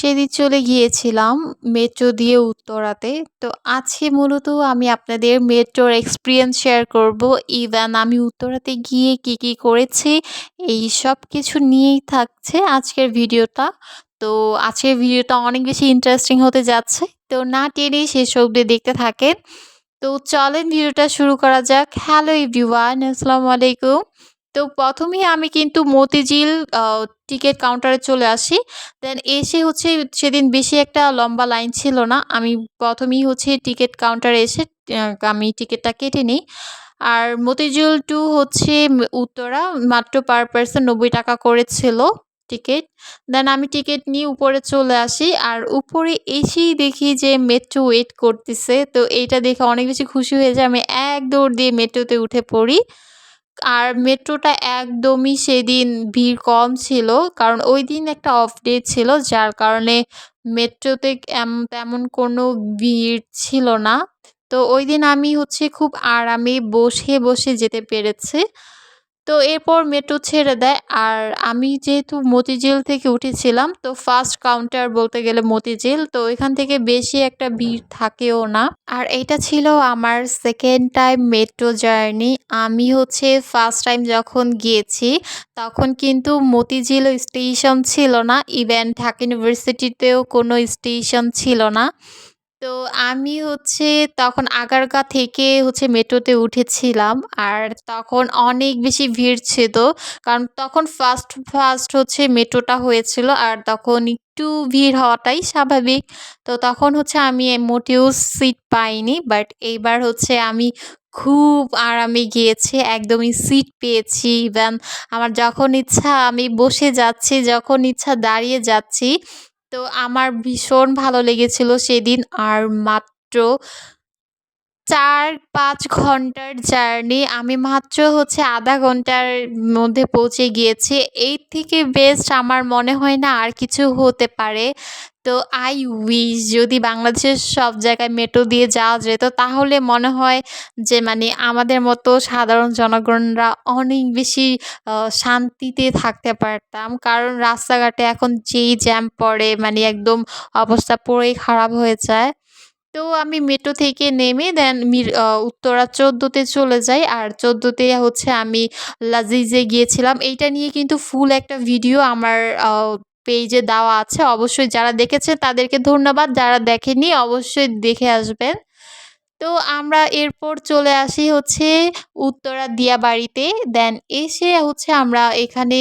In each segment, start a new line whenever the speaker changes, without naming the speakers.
সেদিন চলে গিয়েছিলাম মেট্রো দিয়ে উত্তরাতে। তো আজকে মূলত আমি আপনাদের মেট্রোর এক্সপিরিয়েন্স শেয়ার করব। ইভেন আমি উত্তরাতে গিয়ে কি কি করেছি, এই সব কিছু নিয়েই থাকছে আজকের ভিডিওটা। তো আজকের ভিডিওটা অনেক বেশি ইন্টারেস্টিং হতে যাচ্ছে, তো না টেনে শেষ অবধি দেখতে থাকেন। তো চলেন ভিডিওটা শুরু করা যাক। হ্যালো এভরিওয়ান আসসালামু আলাইকুম। তো প্রথমেই আমি কিন্তু মতিঝিল টিকিট কাউন্টারে চলে আসি। দেন এসে হচ্ছে সেদিন বেশি একটা লম্বা লাইন ছিল না। আমি প্রথমেই হচ্ছে টিকিট কাউন্টারে এসে আমি টিকিটটা কেটে নিই। আর মতিঝিল টু হচ্ছে উত্তরা, মাত্র পার পার্সন নব্বই টাকা করেছিল টিকিট। দেন আমি টিকিট নিয়ে উপরে চলে আসি। আর উপরে এসেই দেখি যে মেট্রো ওয়েট করতেছে। তো এইটা দেখে অনেক বেশি খুশি হয়ে যায় আমি এক দৌড় দিয়ে মেট্রোতে উঠে পড়ি। আর মেট্রোটা একদমই সেদিন ভিড় কম ছিল। কারণ ওই দিন একটা অফ ডে ছিল, যার কারণে মেট্রোতে তেমন কোনো ভিড় ছিল না। তো ওই দিন আমি হচ্ছে খুব আরামে বসে বসে যেতে পেরেছি। তো এরপর মেট্রো ছেড়ে দেয়। আর আমি যেহেতু মতিঝিল থেকে উঠেছিলাম, তো ফার্স্ট কাউন্টার বলতে গেলে মতিঝিল, তো এখান থেকে বেশি একটা ভিড় থাকেও না। আর এটা ছিল আমার সেকেন্ড টাইম মেট্রো জার্নি। আমি হচ্ছে ফার্স্ট টাইম যখন গিয়েছি, তখন কিন্তু মতিঝিল স্টেশন ছিল না, ইভেন ঢাকা ইউনিভার্সিটিতেও কোনো স্টেশন ছিল না। তো আমি হচ্ছে তখন আগারগা থেকে হচ্ছে মেট্রোতে উঠেছিলাম। আর তখন অনেক বেশি ভিড় ছিল। কারণ তখন ফার্স্ট ফার্স্ট হচ্ছে মেট্রোটা হয়েছিল। আর তখন একটু ভিড় হওয়াটাই স্বাভাবিক। তো তখন হচ্ছে আমি মোটেও সিট পাইনি। বাট এইবার হচ্ছে আমি খুব আরামে গিয়েছি, একদমই সিট পেয়েছি। ইভেন আমার যখন ইচ্ছা আমি বসে যাচ্ছি, যখন ইচ্ছা দাঁড়িয়ে যাচ্ছি তো আমার ভীষণ ভালো লেগেছিল সেদিন। আর মাত্র চার পাঁচ ঘণ্টার জার্নি। আমি মাত্র হচ্ছে আধা ঘণ্টার মধ্যে পৌঁছে গিয়েছি। এই থেকে বেস্ট আমার মনে হয় না আর কিছু হতে পারে। তো আই উইশ যদি বাংলাদেশের সব জায়গায় মেট্রো দিয়ে যাওয়া যেত, তাহলে মনে হয় যে মানে আমাদের মতো সাধারণ জনগণরা অনেক বেশি শান্তিতে থাকতে পারতাম। কারণ রাস্তাঘাটে এখন যেই জ্যাম পড়ে মানে একদম অবস্থা পুরোই খারাপ হয়ে যায়। তো আমি মেট্রো থেকে নেমে দেন মির উত্তরা চোদ্দোতে চলে যাই। আর চোদ্দোতে হচ্ছে আমি লাজিজে গিয়েছিলাম। এইটা নিয়ে কিন্তু ফুল একটা ভিডিও আমার পেজে দেওয়া আছে। অবশ্যই যারা দেখেছে তাদেরকে ধন্যবাদ। যারা দেখেনি অবশ্যই দেখে আসবেন। তো আমরা এরপর চলে আসি হচ্ছে উত্তরা দিয়াবাড়িতে। দেন এসে হচ্ছে আমরা এখানে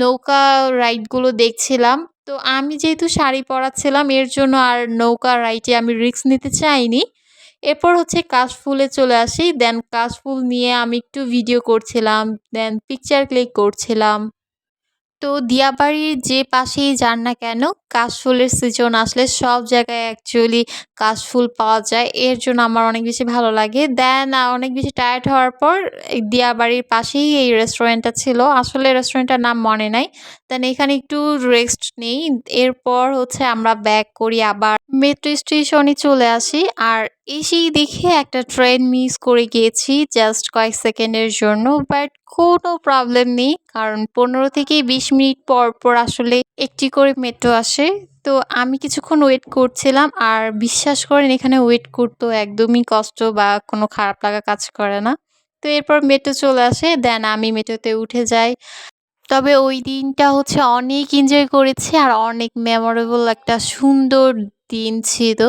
নৌকা রাইডগুলো দেখছিলাম। তো আমি যেহেতু শাড়ি পরাচ্ছিলাম, এর জন্য আর নৌকা রাইটে আমি রিস্ক নিতে চাইনি। এরপর হচ্ছে কাশফুলে চলে আসি দেন কাশফুল নিয়ে আমি একটু ভিডিও করছিলাম দেন পিকচার ক্লিক করছিলাম। তো দিয়াবাড়ির যে পাশেই যান না কেন, কাশফুলের সিজন আসলে সব জায়গায় অ্যাকচুয়ালি কাশফুল পাওয়া যায়। এর জন্য আমার অনেক বেশি ভালো লাগে। দেন অনেক বেশি টায়ার্ড হওয়ার পর দিয়াবাড়ির পাশেই এই রেস্টুরেন্টটা ছিল। আসলে রেস্টুরেন্টটার নাম মনে নাই। দেন এখানে একটু রেস্ট নেই। এরপর হচ্ছে আমরা ব্যাক করি আবার মেট্রো স্টেশনে চলে আসি। আর এসেই দেখে একটা ট্রেন মিস করে গিয়েছি জাস্ট কয়েক সেকেন্ডের জন্য। বাট কোনো প্রবলেম নেই। কারণ পনেরো থেকে বিশ মিনিট পর পর আসলে একটি করে মেট্রো আসে। তো আমি কিছুক্ষণ ওয়েট করছিলাম আর বিশ্বাস করেন এখানে ওয়েট করতেও একদমই কষ্ট বা কোনো খারাপ লাগা কাজ করে না। তো এরপর মেট্রো চলে আসে দেন আমি মেট্রোতে উঠে যাই। তবে ওই দিনটা হচ্ছে অনেক এনজয় করেছি আর অনেক মেমোরেবল একটা সুন্দর দিন ছিল।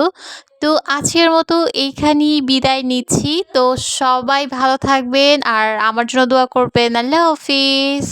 তো আজকের মতো এইখানেই বিদায় নিচ্ছি। তো সবাই ভালো থাকবেন আর আমার জন্য দোয়া করবেন। আল্লাহ হাফিজ।